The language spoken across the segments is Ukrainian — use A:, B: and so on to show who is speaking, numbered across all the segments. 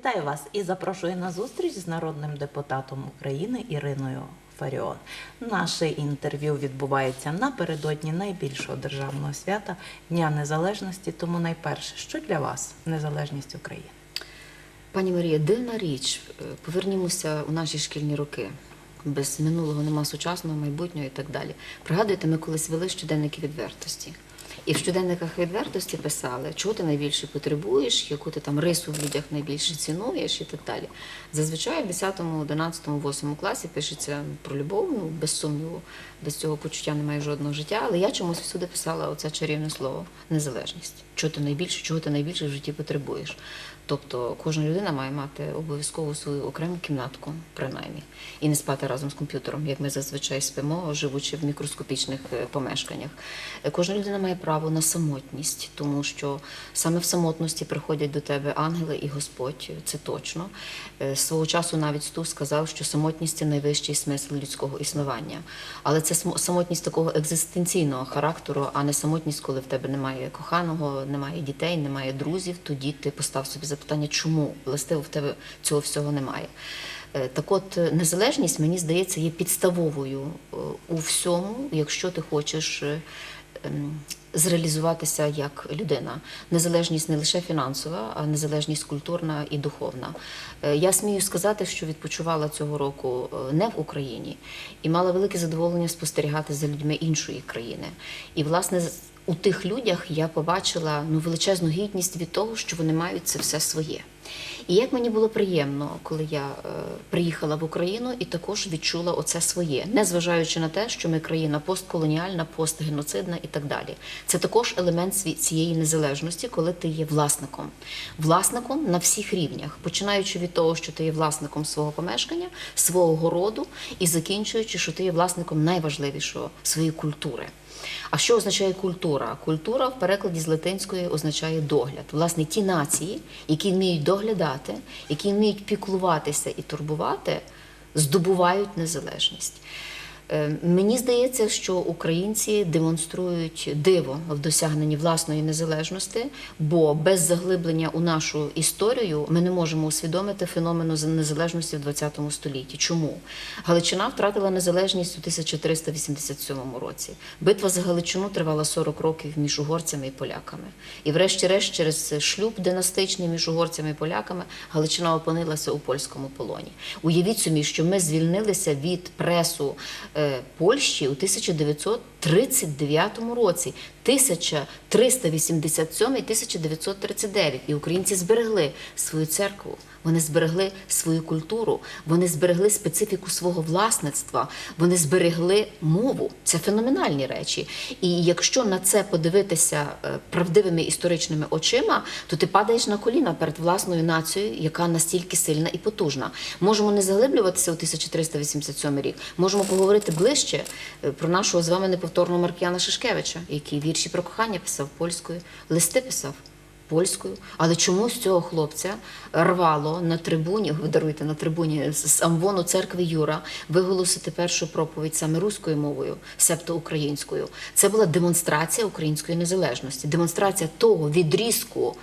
A: Вітаю вас і запрошую на зустріч з народним депутатом України Іриною Фаріон. Наше інтерв'ю відбувається напередодні найбільшого державного свята Дня Незалежності. Тому найперше, що для вас незалежність України?
B: Пані Марія, дивна річ. Е, Повернімося у наші шкільні роки. Без минулого нема сучасного, майбутнього і так далі. Пригадуєте, ми колись вели щоденники відвертості. І в щоденниках відвертості писали, чого ти найбільше потребуєш, яку ти там рису в людях найбільше цінуєш і так далі. Зазвичай в 10, 11, 8 класі пишеться про любов, ну, без сумніву, без цього почуття немає жодного життя. Але я чомусь всюди писала оце чарівне слово незалежність. Чого ти найбільше, чого ти найбільше в житті потребуєш. Тобто кожна людина має мати обов'язково свою окрему кімнатку, принаймні, і не спати разом з комп'ютером, як ми зазвичай спимо, живучи в мікроскопічних е, помешканнях. Кожна людина має право на самотність, тому що саме в самотності приходять до тебе ангели і Господь, це точно. Е, Свого часу навіть Стус сказав, що самотність це найвищий смисл людського існування. Але це самотність такого екзистенційного характеру, а не самотність, коли в тебе немає коханого, немає дітей, немає друзів. Тоді ти постав собі запитання, чому властиво в тебе цього всього немає. Е, Так от, е, незалежність, мені здається, є підставовою е, у всьому, якщо ти хочеш ем, зреалізуватися як людина. Незалежність не лише фінансова, а незалежність культурна і духовна. Я смію сказати, що відпочивала цього року не в Україні і мала велике задоволення спостерігати за людьми іншої країни. І, власне, у тих людях я побачила ну, величезну гідність від того, що вони мають це все своє. І як мені було приємно, коли я е, приїхала в Україну і також відчула оце своє, незважаючи на те, що ми країна постколоніальна, постгеноцидна і так далі. Це також елемент цієї незалежності, коли ти є власником. Власником на всіх рівнях, починаючи від того, що ти є власником свого помешкання, свого городу, і закінчуючи, що ти є власником найважливішого своєї культури. А що означає культура? Культура в перекладі з латинської означає догляд. Власне, ті нації, які вміють доглядати, які вміють піклуватися і турбувати, здобувають незалежність. Е, Мені здається, що українці демонструють диво в досягненні власної незалежності, бо без заглиблення у нашу історію ми не можемо усвідомити феномену незалежності в ХХ столітті. Чому Галичина втратила незалежність у 1387 році? Битва за Галичину тривала 40 років між угорцями і поляками. І, врешті-решт, через шлюб династичний між угорцями і поляками Галичина опинилася у польському полоні. Уявіть собі, що ми звільнилися від пресу е, Польщі у 1939 році. 1387-1939. І українці зберегли свою церкву, вони зберегли свою культуру, вони зберегли специфіку свого власництва, вони зберегли мову. Це феноменальні речі. І якщо на це подивитися е, правдивими історичними очима, то ти падаєш на коліна перед власною нацією, яка настільки сильна і потужна. Можемо не заглиблюватися у 1387 рік, можемо поговорити ближче е, про нашого з вами неповторного Маркіяна Шишкевича, який вірші про кохання писав польською, листи писав польською, але чомусь цього хлопця рвало на трибуні, ви даруйте на трибуні з амвону церкви Юра виголосити першу проповідь саме руською мовою, себто українською. Це була демонстрація української незалежності, демонстрація того відрізку.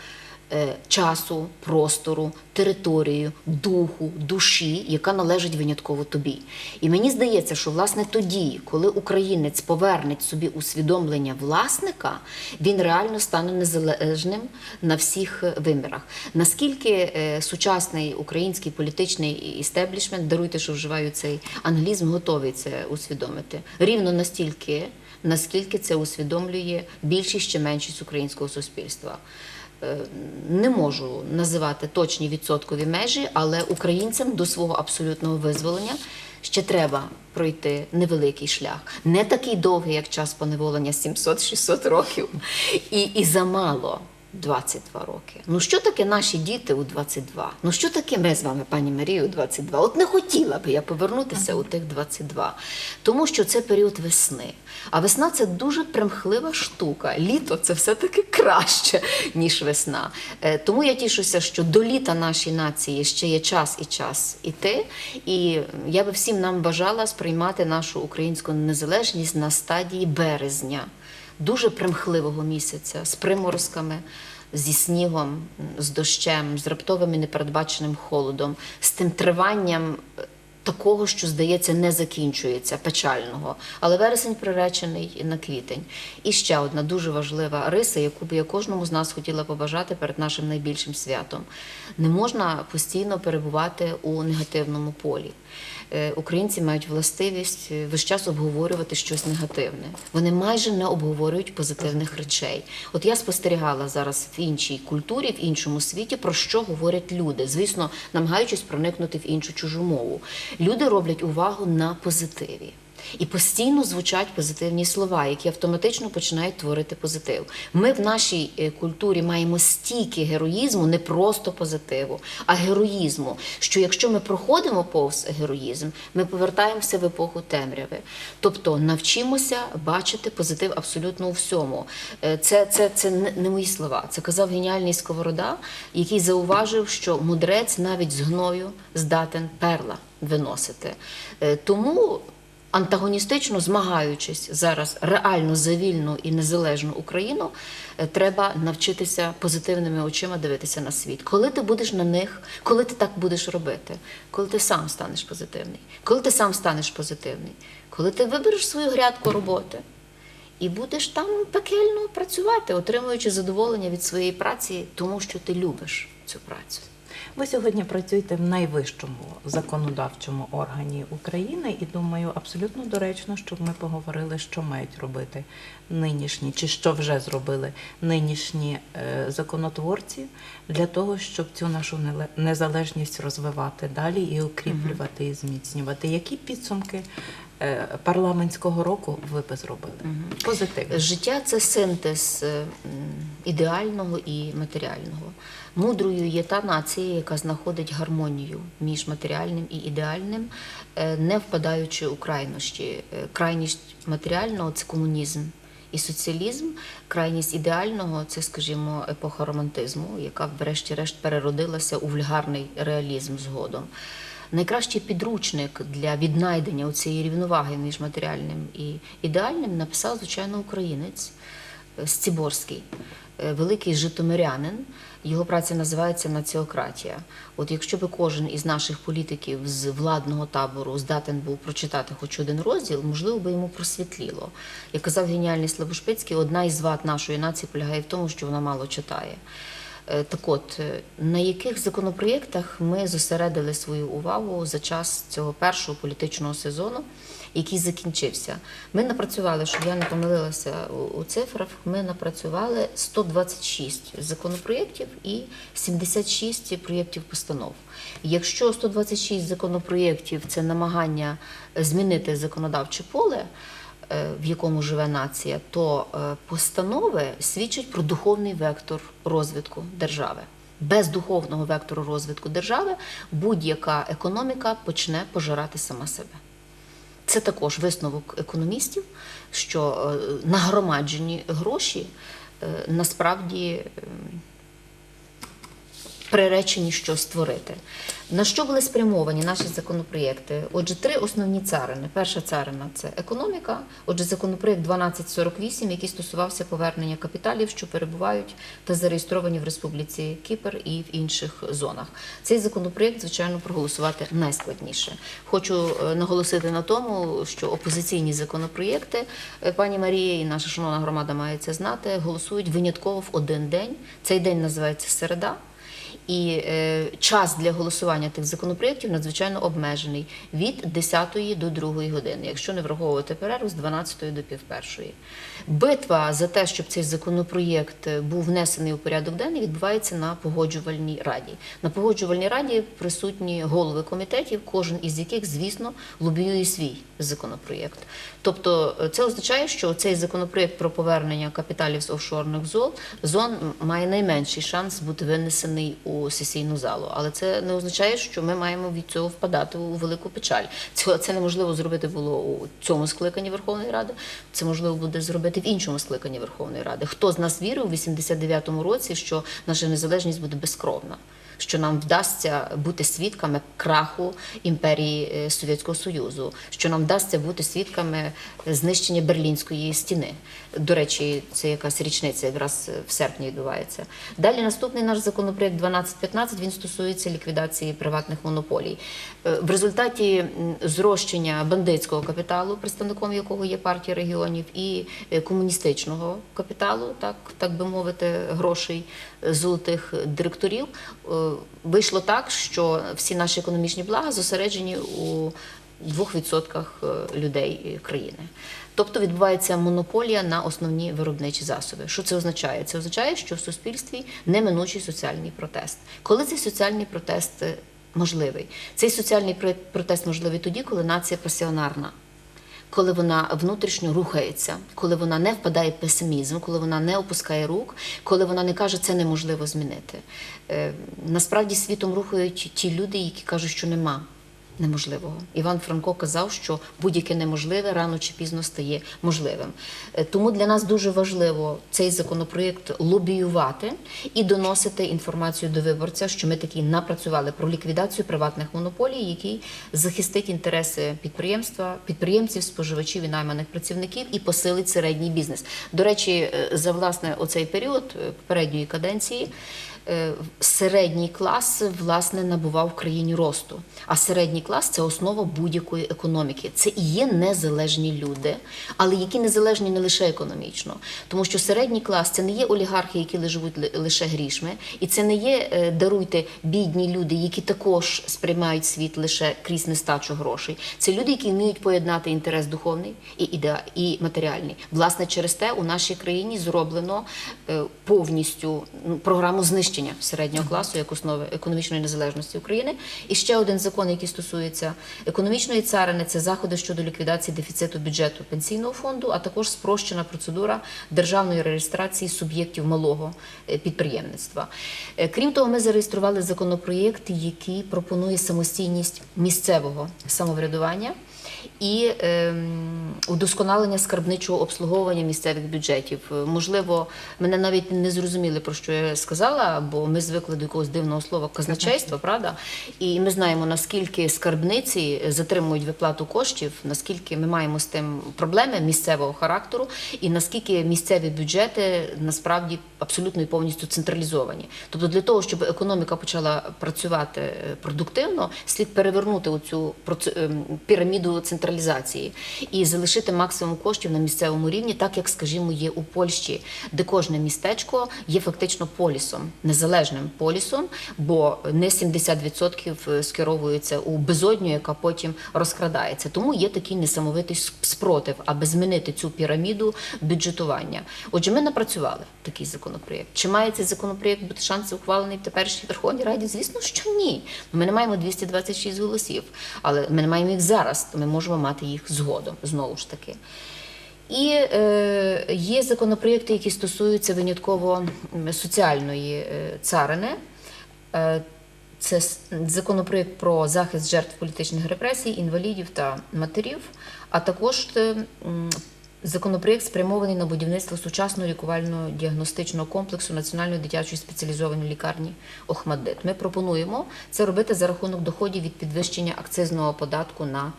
B: Е, Часу, простору, територію, духу, душі, яка належить винятково тобі. І мені здається, що власне тоді, коли українець поверне собі усвідомлення власника, він реально стане незалежним на всіх е, вимірах. Наскільки е, сучасний український політичний істеблішмент, даруйте, що вживаю цей англізм, готовий це усвідомити. Рівно настільки, наскільки це усвідомлює більшість чи меншість українського суспільства. Е, Не можу називати точні відсоткові межі, але українцям до свого абсолютного визволення ще треба пройти невеликий шлях. Не такий довгий, як час поневолення 700-600 років, і, і замало. 22 роки. Ну що таке наші діти у 22? Ну що таке ми з вами, пані Марію, у 22? От не хотіла би я повернутися у тих 22. Тому що це період весни. А весна це дуже примхлива штука. Літо це все-таки краще, ніж весна. Е, Тому я тішуся, що до літа нашій нації ще є час і час іти. І я би всім нам бажала сприймати нашу українську незалежність на стадії березня дуже примхливого місяця з приморозками, зі снігом, з дощем, з раптовим і непередбаченим холодом, з тим триванням е, такого, що здається, не закінчується, печального. Але вересень приречений на квітень. І ще одна дуже важлива риса, яку би я кожному з нас хотіла побажати перед нашим найбільшим святом. Не можна постійно перебувати у негативному полі. Е, Українці мають властивість е, весь час обговорювати щось негативне. Вони майже не обговорюють позитивних речей. От я спостерігала зараз в іншій культурі, в іншому світі, про що говорять люди, звісно, намагаючись проникнути в іншу чужу мову. Люди роблять увагу на позитиві. І постійно звучать позитивні слова, які автоматично починають творити позитив. Ми в нашій е, культурі маємо стільки героїзму, не просто позитиву, а героїзму. Що якщо ми проходимо повз героїзм, ми повертаємося в епоху темряви. Тобто навчимося бачити позитив абсолютно у всьому. Е, Це, це, це не мої слова. Це казав геніальний сковорода, який зауважив, що мудрець навіть з гною здатен перла виносити. Е, Тому антагоністично змагаючись зараз реально за вільну і незалежну Україну, е, треба навчитися позитивними очима дивитися на світ. Коли ти будеш на них, коли ти так будеш робити, коли ти сам станеш позитивний, коли ти сам станеш позитивний, коли ти вибереш свою грядку роботи. І будеш там пекельно працювати, отримуючи задоволення від своєї праці, тому що ти любиш цю працю.
A: Ви сьогодні працюєте в найвищому законодавчому органі України, і думаю, абсолютно доречно, щоб ми поговорили, що мають робити нинішні, чи що вже зробили нинішні е, законотворці для того, щоб цю нашу незалежність розвивати далі і укріплювати і зміцнювати. Які підсумки парламентського року ви би зробили? Позитивно.
B: Життя це синтез е, ідеального і матеріального. Мудрою є та нація, яка знаходить гармонію між матеріальним і ідеальним, е, не впадаючи у крайнощі. Е, Крайність матеріального це комунізм. І соціалізм, крайність ідеального це, скажімо, епоха романтизму, яка, врешті-решт, переродилася у вульгарний реалізм згодом. Найкращий підручник для віднайдення цієї рівноваги між матеріальним і ідеальним написав, звичайно, українець е, Сціборський, е, великий житомирянин. Його праця називається Націократія. От якщо би кожен із наших політиків з владного табору здатен був прочитати хоч один розділ, можливо, би йому просвітліло. Як казав геніальний Славушпицький, одна із вад нашої нації полягає в тому, що вона мало читає. Е, Так от, е, на яких законопроєктах ми зосередили свою увагу за час цього першого політичного сезону, який закінчився? Ми напрацювали, щоб я не помилилася у, цифрах, ми напрацювали 126 законопроєктів і 76 проєктів постанов. Якщо 126 законопроєктів це намагання змінити законодавче поле, в якому живе нація, то е, постанови свідчать про духовний вектор розвитку держави. Без духовного вектору розвитку держави будь-яка економіка почне пожирати сама себе. Це також висновок економістів, що е, нагромаджені гроші е, насправді ем, приречені щось створити. На що були спрямовані наші законопроєкти? Отже, три основні царини. Перша царина це економіка. Отже, законопроєкт 1248, який стосувався повернення капіталів, що перебувають та зареєстровані в Республіці Кіпр і в інших зонах. Цей законопроєкт, звичайно, проголосувати найскладніше. Хочу е, наголосити на тому, що опозиційні законопроєкти, е, пані Марія і наша шановна громада має це знати, голосують винятково в один день. Цей день називається середа. І е, час для голосування тих законопроєктів надзвичайно обмежений від 10 до 2 години, якщо не враховувати перерву з 12 до півпершої. Битва за те, щоб цей законопроєкт був внесений у порядок денний, відбувається на погоджувальній раді. На погоджувальній раді присутні голови комітетів, кожен із яких, звісно, лобіює свій законопроєкт. Тобто е, це означає, що цей законопроєкт про повернення капіталів з офшорних зон має найменший шанс бути винесений у сесійну залу. Але це не означає, що ми маємо від цього впадати у велику печаль. Цього це неможливо зробити було у цьому скликанні Верховної Ради. Це можливо буде зробити в іншому скликанні Верховної Ради. Хто з нас вірив у 89-му році, що наша незалежність буде безкровна? Що нам вдасться бути свідками краху імперії е, Совєтського Союзу, що нам вдасться бути свідками знищення Берлінської стіни. До речі, це якась річниця якраз в серпні відбувається. Далі наступний наш законопроект 1215, він стосується ліквідації приватних монополій. Е, В результаті зрощення бандитського капіталу, представником якого є партія регіонів, і е, комуністичного капіталу, так, так би мовити, грошей е, золотих директорів, е, вийшло так, що всі наші економічні блага зосереджені у 2% е, людей е, країни. Тобто відбувається монополія на основні виробничі засоби. Що це означає? Це означає, що в суспільстві неминучий соціальний протест. Коли цей соціальний протест е, можливий? Цей соціальний протест можливий тоді, коли нація пасіонарна. Коли вона внутрішньо рухається, коли вона не впадає в песимізм, коли вона не опускає рук, коли вона не каже, це неможливо змінити. Е, насправді світом рухають ті люди, які кажуть, що нема неможливого. Іван Франко казав, що будь-яке неможливе рано чи пізно стає можливим. Е, Тому для нас дуже важливо цей законопроєкт лобіювати і доносити інформацію до виборця, що ми таки напрацювали про ліквідацію приватних монополій, який захистить інтереси підприємства, підприємців, споживачів і найманих працівників і посилить середній бізнес. До речі, е, за власне оцей період е, попередньої каденції. Е, Середній клас власне набував в країні росту. А середній клас це основа будь-якої економіки. Це і є незалежні люди, але які незалежні не лише економічно, тому що середній клас це не є олігархи, які живуть лише грішми, і це не є е, даруйте бідні люди, які також сприймають світ лише крізь нестачу грошей. Це люди, які вміють поєднати інтерес духовний і ідеа і матеріальний. Власне, через те у нашій країні зроблено е, повністю ну, програму знищення середнього класу як основи економічної незалежності України. І ще один закон, який стосується економічної царини, це заходи щодо ліквідації дефіциту бюджету пенсійного фонду, а також спрощена процедура державної реєстрації суб'єктів малого е, підприємництва. Е, Крім того, ми зареєстрували законопроєкт, який пропонує самостійність місцевого самоврядування і ем, удосконалення скарбничого обслуговування місцевих бюджетів. Е, Можливо, мене навіть не зрозуміли, про що я сказала, бо ми звикли до якогось дивного слова казначейство, правда? І ми знаємо, наскільки скарбниці затримують виплату коштів, наскільки ми маємо з тим проблеми місцевого характеру, і наскільки місцеві бюджети насправді абсолютно і повністю централізовані. Тобто, для того, щоб економіка почала працювати е, продуктивно, слід перевернути оцю ем, піраміду централізації і залишити максимум коштів на місцевому рівні, так як, скажімо, є у Польщі, де кожне містечко є фактично полісом, незалежним полісом, бо не 70% скеровується у безодню, яка потім розкрадається. Тому є такий несамовитий спротив, аби змінити цю піраміду бюджетування. Отже, ми напрацювали такий законопроєкт. Чи має цей законопроєкт бути шанси ухвалений в теперішній Верховній Раді? Звісно, що ні. Ми не маємо 226 голосів, але ми не маємо їх зараз, ми можемо мати їх згодом знову ж таки. І е, є законопроєкти, які стосуються винятково соціальної е, царини. Е, це законопроєкт про захист жертв політичних репресій, інвалідів та матерів, а також е, законопроєкт спрямований на будівництво сучасного лікувально-діагностичного комплексу Національної дитячої спеціалізованої лікарні Охмаддит. Ми пропонуємо це робити за рахунок доходів від підвищення акцизного податку на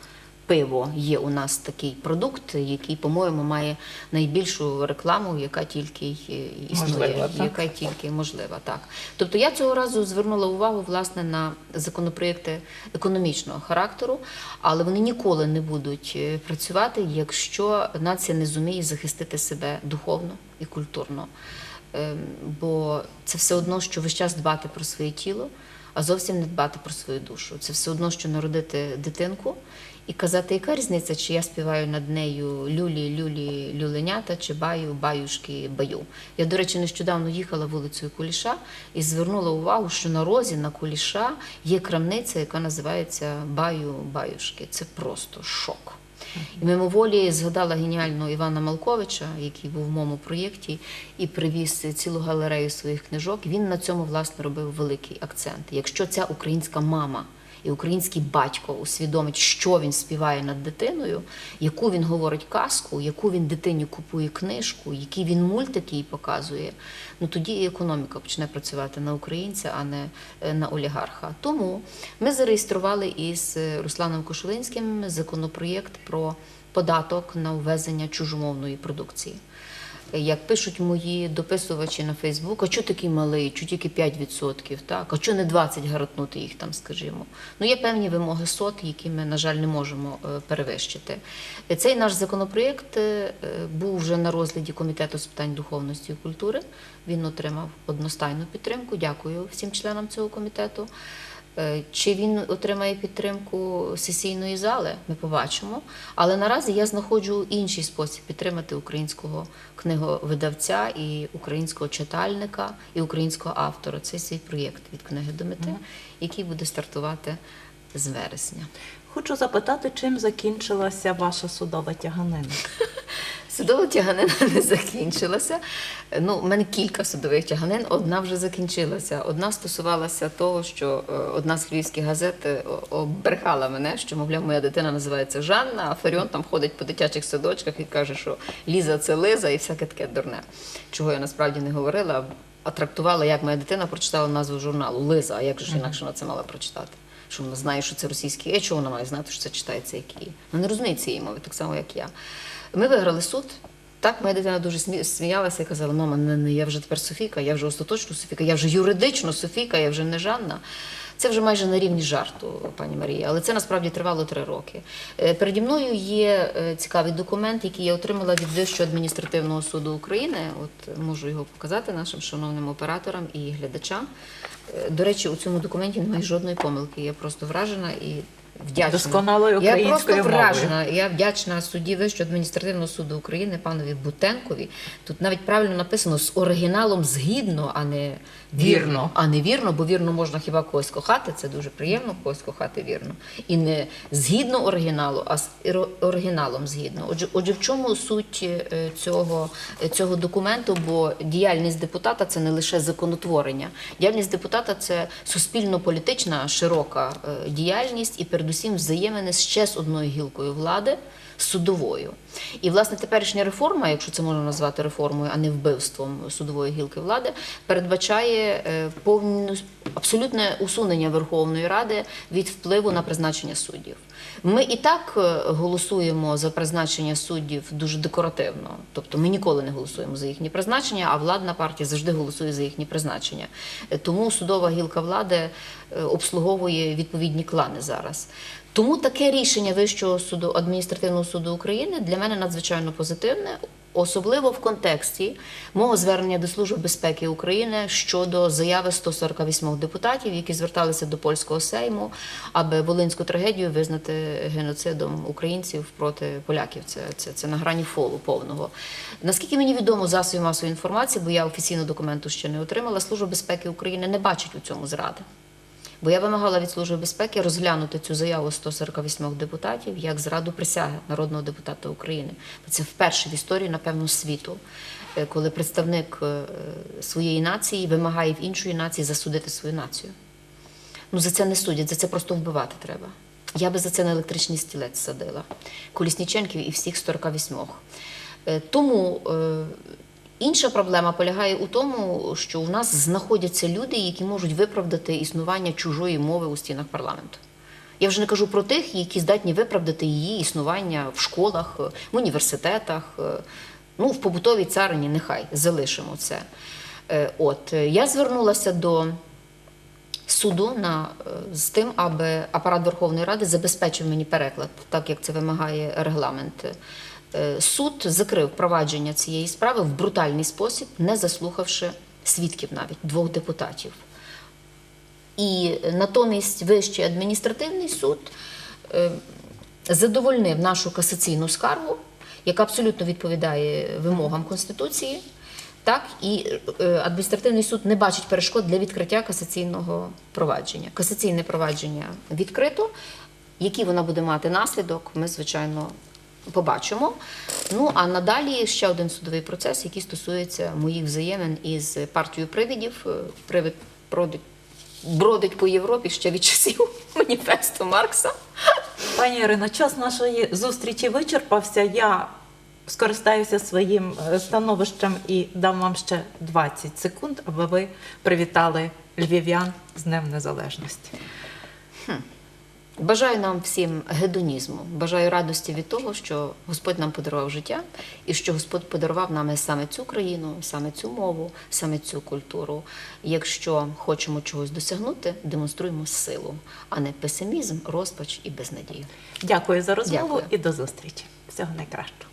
B: пиво. Є у нас такий продукт, який, по-моєму, має найбільшу рекламу, яка тільки е, існує,
A: Можливо, так.
B: яка тільки можлива. Так. Тобто я цього разу звернула увагу власне на законопроєкти економічного характеру, але вони ніколи не будуть е, працювати, якщо нація не зуміє захистити себе духовно і культурно. Ем, Бо це все одно, що весь час дбати про своє тіло, а зовсім не дбати про свою душу. Це все одно, що народити дитинку і казати, яка різниця, чи я співаю над нею люлі, люлі, люленята, чи баю, баюшки, баю. Я, до речі, нещодавно їхала вулицею Куліша і звернула увагу, що на розі на Куліша є крамниця, яка називається Баю, баюшки. Це просто шок. І мимоволі згадала геніального Івана Малковича, який був в моєму проєкті, і привіз цілу галерею своїх книжок. Він на цьому власне робив великий акцент. Якщо ця українська мама, і український батько усвідомить, що він співає над дитиною, яку він говорить казку, яку він дитині купує книжку, які він мультики їй показує, ну тоді і економіка почне працювати на українця, а не е, на олігарха. Тому ми зареєстрували із е, Русланом Кошулинським законопроєкт про податок на ввезення чужомовної продукції. Як пишуть мої дописувачі на Фейсбук, а чого такий малий, чого тільки 5%, так? а чого не 20 гарантнути їх там, скажімо. Ну, є певні вимоги СОТ, які ми, на жаль, не можемо е, перевищити. Е, Цей наш законопроєкт е, був вже на розгляді Комітету з питань духовності і культури. Він отримав одностайну підтримку. Дякую всім членам цього комітету. Е, Чи він отримає підтримку сесійної зали, ми побачимо. Але наразі я знаходжу інший спосіб підтримати українського книговидавця і українського читальника і українського автора. Це свій проєкт від книги до мети, який буде стартувати з вересня.
A: Хочу запитати, чим закінчилася ваша судова тяганина?
B: Судова тяганина не закінчилася. Ну, у мене кілька судових тяганин. Одна вже закінчилася. Одна стосувалася того, що е, одна з львівських газет е, обрехала мене, що, мовляв, моя дитина називається Жанна, а Фаріон там ходить по дитячих садочках і каже, що Ліза це Лиза і всяке таке дурне. Чого я насправді не говорила, а трактувала, як моя дитина прочитала назву журналу Лиза, а як же ж інакше вона це мала прочитати? Що вона знає, що це російський е, чого вона має знати, що це читається як її? Вона не розуміє цієї мови, так само, як я. Ми виграли суд. Так, моя дитина дуже смі- сміялася і казала: мама, не, не я вже тепер Софійка, я вже остаточно Софійка, я вже юридично Софійка, я вже не Жанна. Це вже майже на рівні жарту, пані Марія, але це насправді тривало три роки. Е, Переді мною є е, цікавий документ, який я отримала від Вищого адміністративного суду України. От можу його показати нашим шановним операторам і глядачам. Е, До речі, у цьому документі немає жодної помилки. Я просто вражена і вдячна.
A: Досконалою
B: Я просто
A: мовою.
B: вражена. Я вдячна судді Вищого адміністративного суду України панові Бутенкові. Тут навіть правильно написано з оригіналом згідно, а не
A: Вірно.
B: А не вірно, бо вірно можна хіба когось кохати. Це дуже приємно когось кохати вірно. І не згідно оригіналу, а з оригіналом згідно. Отже, отже, в чому суть е, цього, цього документу? Бо діяльність депутата це не лише законотворення. Діяльність депутата це суспільно-політична широка е, діяльність і передусім взаємини ще з одною гілкою влади судовою. І власне теперішня реформа, якщо це можна назвати реформою, а не вбивством судової гілки влади, передбачає е, повну абсолютне усунення Верховної Ради від впливу на призначення суддів. Ми і так е, голосуємо за призначення суддів дуже декоративно, тобто ми ніколи не голосуємо за їхні призначення, а владна партія завжди голосує за їхні призначення. Е, Тому судова гілка влади обслуговує відповідні клани зараз. Тому таке рішення Вищого суду адміністративного суду України для мене надзвичайно позитивне, особливо в контексті мого звернення до Служби безпеки України щодо заяви 148 депутатів, які зверталися до польського сейму, аби волинську трагедію визнати геноцидом українців проти поляків. Це, це, це на грані фолу повного. Наскільки мені відомо засобів масової інформації, бо я офіційно документу ще не отримала, Служба безпеки України не бачить у цьому зради. Бо я вимагала від Служби безпеки розглянути цю заяву 148 депутатів як зраду присяги народного депутата України. Це вперше в історії, напевно, світу, е, коли представник е, своєї нації вимагає в іншої нації засудити свою націю. Ну за це не судять, за це просто вбивати треба. Я би за це на електричний стілець садила. Колісніченків і всіх 48. Е, Тому е, інша проблема полягає у тому, що у нас знаходяться люди, які можуть виправдати існування чужої мови у стінах парламенту. Я вже не кажу про тих, які здатні виправдати її існування в школах, е, в університетах, е, ну, в побутовій царині, нехай залишимо це. Е, От я звернулася до суду на, з тим, аби апарат Верховної Ради забезпечив мені переклад, так як це вимагає регламент. Е, Суд закрив провадження цієї справи в брутальний спосіб, не заслухавши свідків навіть двох депутатів. І натомість Вищий адміністративний суд е, задовольнив нашу касаційну скаргу, яка абсолютно відповідає вимогам Конституції. Так, і е, адміністративний суд не бачить перешкод для відкриття касаційного провадження. Касаційне провадження відкрито. Які вона буде мати наслідок, ми, звичайно, побачимо. Ну а надалі ще один судовий процес, який стосується моїх взаємин із партією привидів. Е, Привид бродить, бродить по Європі ще від часів маніфесту Маркса.
A: Пані Ірино, час нашої зустрічі вичерпався. Я скористаюся своїм е, становищем і дам вам ще 20 секунд, аби ви привітали львів'ян з Днем Незалежності.
B: Бажаю нам всім гедонізму, бажаю радості від того, що Господь нам подарував життя, і що Господь подарував нам саме цю країну, саме цю мову, саме цю культуру. Якщо хочемо чогось досягнути, демонструємо силу, а не песимізм, розпач і безнадію.
A: Дякую за розмову
B: Дякую.
A: і до зустрічі. Всього найкращого.